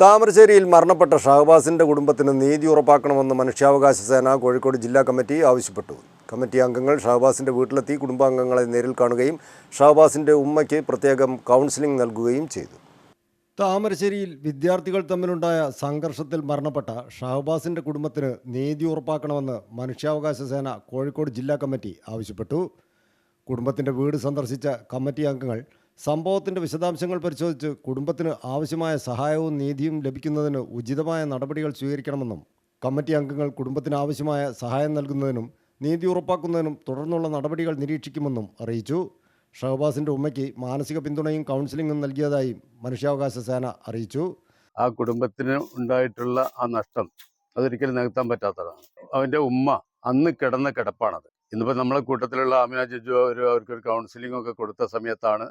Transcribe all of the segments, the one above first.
താമരശ്ശേരിയിൽ മരണപ്പെട്ട ഷഹബാസിന്റെ കുടുംബത്തിന് നീതി ഉറപ്പാക്കണമെന്ന് മനുഷ്യാവകാശ സേന കോഴിക്കോട് ജില്ലാ കമ്മിറ്റി ആവശ്യപ്പെട്ടു. കമ്മിറ്റി അംഗങ്ങൾ ഷഹബാസിന്റെ വീട്ടിലെത്തി കുടുംബാംഗങ്ങളെ നേരിൽ കാണുകയും ഷഹബാസിന്റെ ഉമ്മയ്ക്ക് പ്രത്യേകം കൗൺസിലിംഗ് നൽകുകയും ചെയ്തു. താമരശ്ശേരിയിൽ വിദ്യാർത്ഥികൾ തമ്മിലുണ്ടായ സംഘർഷത്തിൽ മരണപ്പെട്ട ഷഹബാസിന്റെ കുടുംബത്തിന് നീതി ഉറപ്പാക്കണമെന്ന് മനുഷ്യാവകാശ സേന കോഴിക്കോട് ജില്ലാ കമ്മിറ്റി ആവശ്യപ്പെട്ടു. കുടുംബത്തിന്റെ വീട് സന്ദർശിച്ച കമ്മിറ്റി അംഗങ്ങൾ സംഭവത്തിന്റെ വിശദാംശങ്ങൾ പരിശോധിച്ച് കുടുംബത്തിന് ആവശ്യമായ സഹായവും നീതിയും ലഭിക്കുന്നതിന് ഉചിതമായ നടപടികൾ സ്വീകരിക്കണമെന്നും കമ്മിറ്റി അംഗങ്ങൾ കുടുംബത്തിന് ആവശ്യമായ സഹായം നൽകുന്നതിനും നീതി ഉറപ്പാക്കുന്നതിനും തുടർന്നുള്ള നടപടികൾ നിരീക്ഷിക്കുമെന്നും അറിയിച്ചു. ഷഹബാസിന്റെ ഉമ്മയ്ക്ക് മാനസിക പിന്തുണയും കൗൺസിലിംഗും നൽകിയതായി മനുഷ്യാവകാശ സേന അറിയിച്ചു. ആ കുടുംബത്തിന് ഉണ്ടായിട്ടുള്ള ആ നഷ്ടം അതൊരിക്കലും നികത്താൻ പറ്റാത്തതാണ്. അവന്റെ ഉമ്മ അന്ന് കിടന്ന കിടപ്പാണത്. ഇന്നിപ്പോൾ നമ്മളെ കൂട്ടത്തിലുള്ള ആമിന ജിജു അവർ അവർക്കൊരു കൗൺസിലിംഗ് ഒക്കെ കൊടുത്ത സമയത്താണ്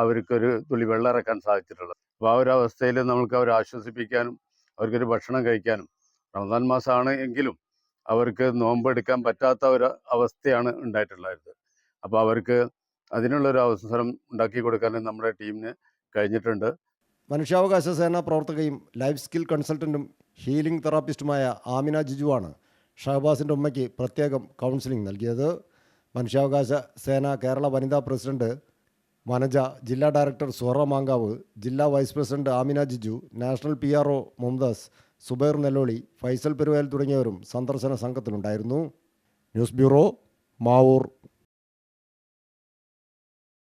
അവർക്കൊരു തുള്ളി വെള്ളം ഇറക്കാൻ സാധിച്ചിട്ടുള്ളത്. അപ്പോൾ ആ ഒരു അവസ്ഥയിൽ നമുക്ക് അവരെ ആശ്വസിപ്പിക്കാനും അവർക്കൊരു ഭക്ഷണം കഴിക്കാനും റമദാൻ മാസമാണ് എങ്കിലും അവർക്ക് നോമ്പെടുക്കാൻ പറ്റാത്ത ഒരു അവസ്ഥയാണ് ഉണ്ടായിട്ടുള്ളത്. അപ്പോൾ അവർക്ക് അതിനുള്ള ഒരു അവസരം ഉണ്ടാക്കി കൊടുക്കാനും നമ്മുടെ ടീമിന് കഴിഞ്ഞിട്ടുണ്ട്. മനുഷ്യാവകാശ സേനാ പ്രവർത്തകയും ലൈഫ് സ്കിൽ കൺസൾട്ടന്റും ഹീലിംഗ് തെറാപ്പിസ്റ്റുമായ ആമിന ജിജുവാണ് ഷഹബാസിന്റെ ഉമ്മയ്ക്ക് പ്രത്യേകം കൗൺസിലിംഗ് നൽകിയത്. മനുഷ്യാവകാശ സേന കേരള വനിതാ പ്രസിഡന്റ് വനജ ജില്ലാ ഡയറക്ടർ സുഹറ മാങ്കാവ് ജില്ലാ vice president Amina Jiju national P R O Mumdas Subair Nellolli Faisal Peruvayal തുടങ്ങിയവരും സന്ദർശന സംഘത്തിലുണ്ടായിരുന്നു. News bureau Mavoor.